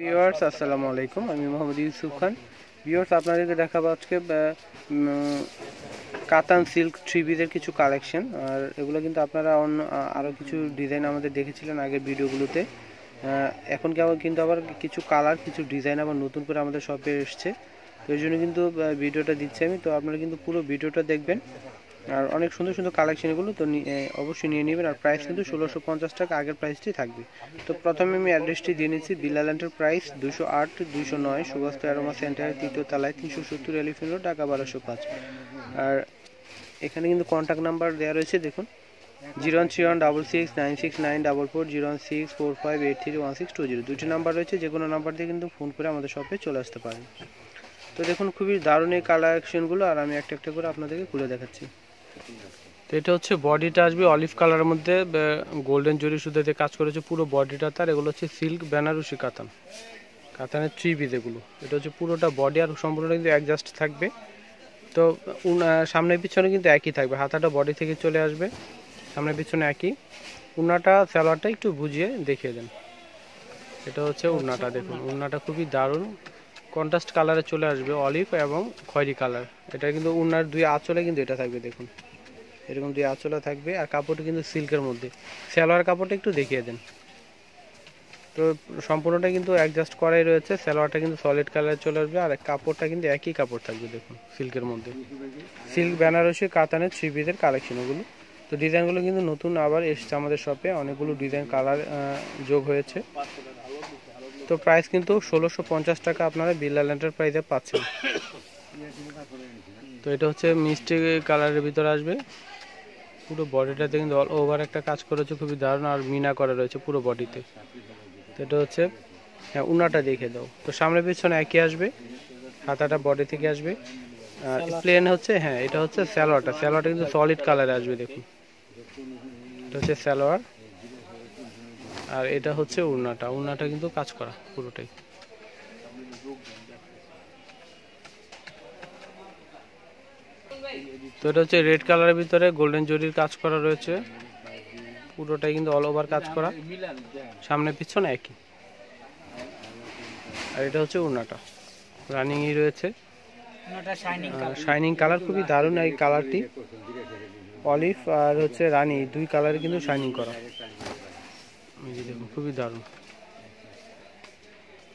Viewers আসসালামু আলাইকুম আমি মোহাম্মদ ইউসুফ খান। ভিউয়ার্স আপনাদেরকে দেখাবো আজকে কাতান সিল্ক থ্রি পিসের কিছু কালেকশন। আর এগুলো কিন্তু আপনারা অন্য আরও কিছু ডিজাইন আমাদের দেখেছিলেন আগের ভিডিওগুলোতে। এখন কি আবার কিন্তু আবার কিছু কালার, কিছু ডিজাইন আবার নতুন করে আমাদের শপে এসছে। তো এই জন্য কিন্তু ভিডিওটা দিচ্ছি আমি। তো আপনারা কিন্তু পুরো ভিডিওটা দেখবেন। আর অনেক সুন্দর সুন্দর কালেকশন এগুলো, তো অবশ্যই নিয়ে নেবেন। আর প্রাইস কিন্তু ষোলোশো পঞ্চাশ টাকা, আগের প্রাইসটি থাকবে। তো প্রথমে আমি অ্যাড্রেসটি দিয়ে নিচ্ছি বিল্লাল্যান্ডের প্রাইস দুশো আট, দুশো নয় সুবাস্ত অ্যারোমা সেন্টার তৃতীয় তলায়, তিনশো সত্তর এলিফেন্ট রোড ঢাকা বারোশো পাঁচ। আর এখানে কিন্তু কন্ট্যাক্ট নাম্বার দেওয়া রয়েছে, দেখুন। Zero one three one double six nine six nine double four, zero one six four five eight three one six two zero. দুটি নাম্বার রয়েছে, যে কোনো নাম্বার দিয়ে কিন্তু ফোন করে আমাদের শপে চলে আসতে পারেন। তো দেখুন, খুবই দারুণ এই কালেকশনগুলো আর আমি একটা একটা করে আপনাদেরকে খুলে দেখাচ্ছি। তো এটা হচ্ছে বডিটা আসবে অলিভ কালারের মধ্যে গোল্ডেন জরি সুতাতে কাজ করেছে পুরো বডিটা তার। এগুলো হচ্ছে সিল্ক বেনারসি কাতান কাতানের থ্রি পিস এগুলো। এটা হচ্ছে পুরোটা বডি আর সম্পূর্ণ কিন্তু অ্যাডজাস্ট থাকবে। তো সামনে পিছনে কিন্তু একই থাকবে হাতাটা বডি থেকে চলে আসবে সামনে পিছনে একই। উন্নাটা স্যালোয়ারটা একটু বুঝিয়ে দেখিয়ে দেন। এটা হচ্ছে উন্নাটা দেখুন উন্নাটা খুবই দারুণ। কন্ট্রাস্ট কালারে চলে আসবে অলিভ এবং খয়েরি কালার এটা কিন্তু উন্নার দুই আঁচলে কিন্তু এটা থাকবে, দেখুন। এরকম দুই আঁচলা থাকবে আর কাপড়টা কিন্তু সিল্কের মধ্যে। সালোয়ার কাপড়টা একটু দেখিয়ে দেন। তো সম্পূর্ণটা কিন্তু অ্যাডজাস্ট করাই রয়েছে। সালোয়ারটা কিন্তু সলিড কালারে চলে আসবে আর কাপড়টা কিন্তু একই কাপড় থাকবে, দেখুন, সিল্কের মধ্যে। সিল্ক, বেনারসি, কাতানের থ্রি পিসের কালেকশন ওগুলো তো ডিজাইনগুলো কিন্তু নতুন আবার এসছে আমাদের শপে অনেকগুলো ডিজাইন কালার যোগ হয়েছে। তো প্রাইস কিন্তু ষোলোশো পঞ্চাশ টাকা আপনারা বিল্লাল্যান্ডের প্রাইসে পাচ্ছেন। তো এটা হচ্ছে মিষ্টি কালারের ভিতরে আসবে। পুরো বডিটাতে কিন্তু অল ওভার একটা কাজ করেছে খুবই দারুণ আর মিনা করা রয়েছে পুরো বডিতে তো। এটা হচ্ছে হ্যাঁ উনাটা দেখে দাও। তো সামনে পিছনে একই আসবে হাতাটা বডি থেকে আসবে। আর প্লেন হচ্ছে হ্যাঁ এটা হচ্ছে স্যালোয়ারটা স্যালোয়ারটা কিন্তু সলিড কালারে আসবে দেখুন। এটা হচ্ছে স্যালোয়ার আর এটা হচ্ছে উড়নাটা। উড়নাটা কিন্তু কাজ করা পুরোটাই। তো এটা হচ্ছে রেড কালারের ভিতরে গোল্ডেন জরির কাজ করা রয়েছে। পুরোটাই কিন্তু অল ওভার কাজ করা। সামনে পিছনে একই। আর এটা হচ্ছে উড়নাটা। রানিংই রয়েছে। শাইনিং কালার খুবই দারুণ এই কালারটি অলিভ আর হচ্ছে রানি দুই কালারে কিন্তু শাইনিং করা। খুবই দারুণ।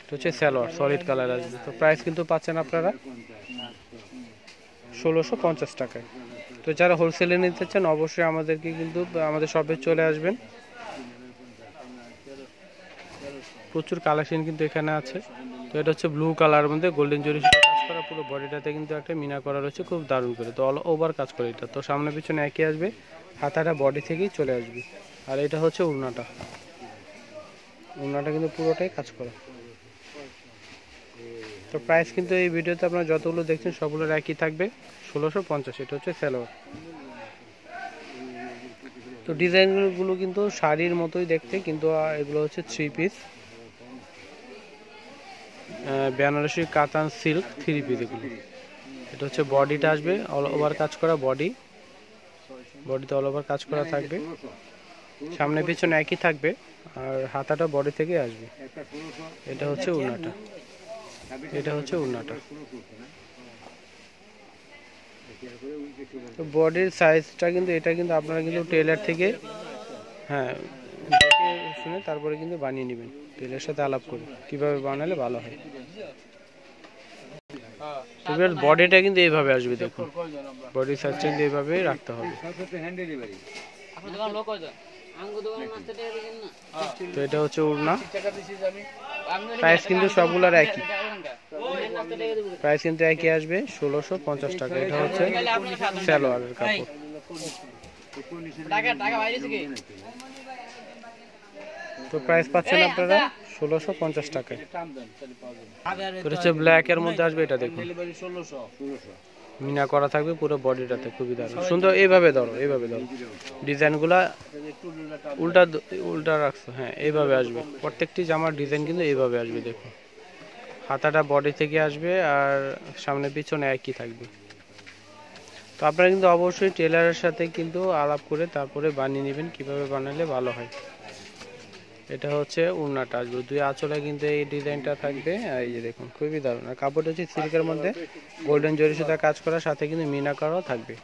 এটা হচ্ছে স্যালোয়ার সলিড কালার আসবে তো প্রাইস কিন্তু পাচ্ছেন আপনারা ষোলোশো পঞ্চাশ টাকায়। তো যারা হোলসেলে নিতে চান, অবশ্যই আমাদেরকে কিন্তু, আমাদের শপে চলে আসবেন। প্রচুর কালেকশন কিন্তু এখানে আছে। তো এটা হচ্ছে ব্লু কালার মধ্যে গোল্ডেন জরি কাজ করা, পুরো বডিটাতে কিন্তু একটা মিনা করা রয়েছে, খুব দারুণ করে। তো অল ওভার কাজ করে এটা। তো সামনে পিছনে একই আসবে, হাতাটা বডি থেকেই চলে আসবে। আর এটা হচ্ছে উড়নাটা। উড়নাটা কিন্তু পুরোটাই কাজ করা। তো প্রাইস কিন্তু এই ভিডিওতে আপনারা যতগুলো দেখছেন সবগুলোর একই থাকবে, ষোলোশো পঞ্চাশ, এটা হচ্ছে স্যালোয়ার তো ডিজাইনগুলো কিন্তু শাড়ির মতোই দেখতে, কিন্তু এগুলো হচ্ছে থ্রি পিস বেনারসি কাতান সিল্ক থ্রি পিস এগুলো। এটা হচ্ছে বডিটা আসবে অল ওভার কাজ করা বডি বডিতে অল ওভার কাজ করা থাকবে। সামনে পিছনে একই থাকবে। আর হাতাটা বডি থেকে আসবে। এটা হচ্ছে উন্নাটা এটা হচ্ছে উন্নাটা তো বডির সাইজটা কিন্তু, এটা কিন্তু আপনারা কিন্তু টেলার থেকে হ্যাঁ শুনে তারপরে কিন্তু বানিয়ে নেবেন। টেলার সাথে আলাপ করে কীভাবে বানালে ভালো হয়। বডিটা কিন্তু এইভাবে আসবে, দেখুন। বডির সাইজটা কিন্তু এইভাবে রাখতে হবে। তো এটা হচ্ছে উড়না। প্রাইস কিন্তু সবগুলোর একই। প্রাইস কিন্তু একই আসবে ষোলোশো পঞ্চাশ টাকা। এটা হচ্ছে সালোয়ারের কাপড়। তো প্রাইস পাচ্ছেন আপনারা ষোলোশো পঞ্চাশ টাকায়। এটা হচ্ছে ব্ল্যাক এর মধ্যে আসবে এটা দেখুন। মিনা করা থাকবে পুরো বডিটাতে খুবই দারুণ। সুন্দর এইভাবে ধরো এইভাবে ধরো। ডিজাইনগুলা উল্টা উল্টা রাখছো হ্যাঁ এইভাবে আসবে। প্রত্যেকটি জামার ডিজাইন কিন্তু এইভাবে আসবে দেখুন হাতাটা বডি থেকে আসবে আর সামনে পিছনে একই থাকবে। তো আপনারা কিন্তু অবশ্যই টেলারের সাথে কিন্তু আলাপ করে তারপরে বানিয়ে নেবেন কীভাবে বানালে ভালো হয়। এটা হচ্ছে উড়নাটা। আসবে দুই আঁচলে কিন্তু এই ডিজাইনটা থাকবে, এই যে দেখুন, খুবই দারুণ। আর কাপড়টা হচ্ছে সিল্কের মধ্যে, গোল্ডেন জরি সুতা কাজ করা সাথে কিন্তু মিনাকারও থাকবে।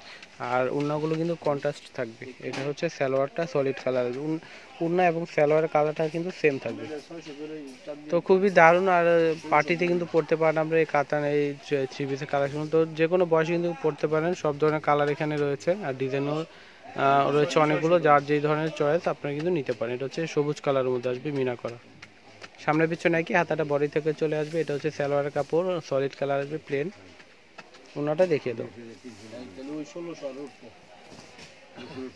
আর উড়নাগুলো কিন্তু কন্ট্রাস্ট থাকবে। এটা হচ্ছে সালোয়ারটা সলিড কালার উন্না এবং সালোয়ারের কালারটা কিন্তু সেম থাকবে। তো খুবই দারুণ, আর পার্টিতে কিন্তু পড়তে পারেন আমরা এই কাতান, এই থ্রি পিসের কালেকশন তো যে কোনো বয়সে কিন্তু পড়তে পারেন, সব ধরনের কালার এখানে রয়েছে, আর ডিজাইনও রয়েছে অনেকগুলো, যার যেই ধরনের চয়েস আপনারা কিন্তু নিতে পারেন। এটা হচ্ছে সবুজ কালারের মধ্যে আসবে মিনা করা। সামনে পিছনে একই হাতাটা বডি থেকে চলে আসবে, এটা হচ্ছে সালোয়ারের কাপড় সলিড কালার আসবে প্লেন ওনাটা দেখিয়ে দাও।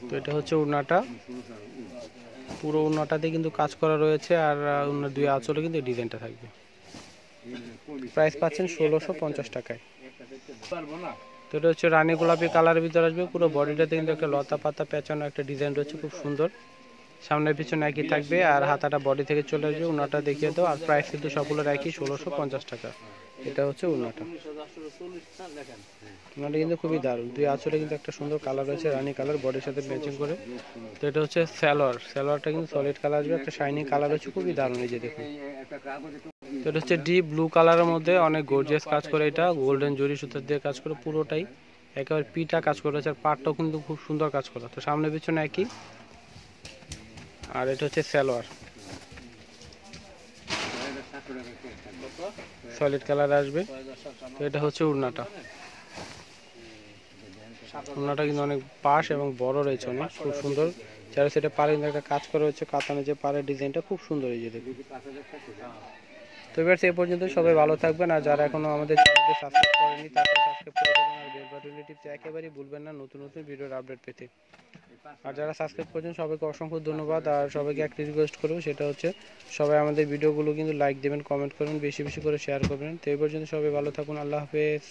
তো এটা হচ্ছে উন্নাটা পুরো উন্নাটাতে কিন্তু কাজ করা রয়েছে, আর উন্নার দুই আঁচলে কিন্তু ডিজাইনটা থাকবে। প্রাইস পাচ্ছেন ষোলোশো পঞ্চাশ টাকায়। তো এটা হচ্ছে রানী গোলাপি কালারের ভিতরে আসবে। পুরো বডিটাতে কিন্তু একটা লতা পাতা পেঁচানো একটা ডিজাইন রয়েছে, খুব সুন্দর। সামনের পিছনে একই থাকবে আর হাতাটা বডি থেকে চলে আসবে, উনাটা দেখিয়ে দাও। আর প্রাইস কিন্তু সবগুলো একই, ষোলোশো পঞ্চাশ টাকা। এটা হচ্ছে উনাটা। উনাটা কিন্তু খুবই দারুণ। দুই আঁচলে কিন্তু একটা সুন্দর কালার রয়েছে, রানী কালার, বডির সাথে ম্যাচিং করে। তো এটা হচ্ছে স্যালোয়ার স্যালোয়ারটা কিন্তু সলিড কালার আসবে, একটা শাইনি কালার হচ্ছে খুবই দারুণ এই যে দেখুন। তো এটা হচ্ছে ডিপ ব্লু কালারের মধ্যে অনেক গর্জিয়াস কাজ করে এটা গোল্ডেন জরি সুতার দিয়ে কাজ করে পুরোটাই। একেবারে পিটা কাজ করে আর পাটটাও কিন্তু খুব সুন্দর কাজ করা। তো সামনে পিছনে একই। আর এটা হচ্ছে সালোয়ার। সলিড কালার আসবে। তো এটা হচ্ছে উড়নাটা। উড়নাটা কিন্তু অনেক পাশ এবং বড় রয়েছে অনেক, খুব সুন্দর। চার সেটা পারে একটা কাজ করা হয়েছে কাতানে যে পাড়ের ডিজাইনটা খুব সুন্দর এই যে দেখুন। তো এবার সেই পর্যন্ত সবাই ভালো থাকবেন আর যারা এখনও আমাদের চ্যানেলকে সাবস্ক্রাইব করেনি তাকে সাবস্ক্রাইব করে দেবেন আর বেল একেবারেই ভুলবেন না, নতুন নতুন ভিডিওর আপডেট পেতে। আর যারা সাবস্ক্রাইব করেছেন, সবাইকে অসংখ্য ধন্যবাদ। আর সবাইকে একটা রিকোয়েস্ট করব, সেটা হচ্ছে সবাই আমাদের ভিডিওগুলো কিন্তু লাইক দেবেন কমেন্ট করবেন, বেশি বেশি করে শেয়ার করবেন। তো এই পর্যন্ত সবাই ভালো থাকুন, আল্লাহ হাফেজ।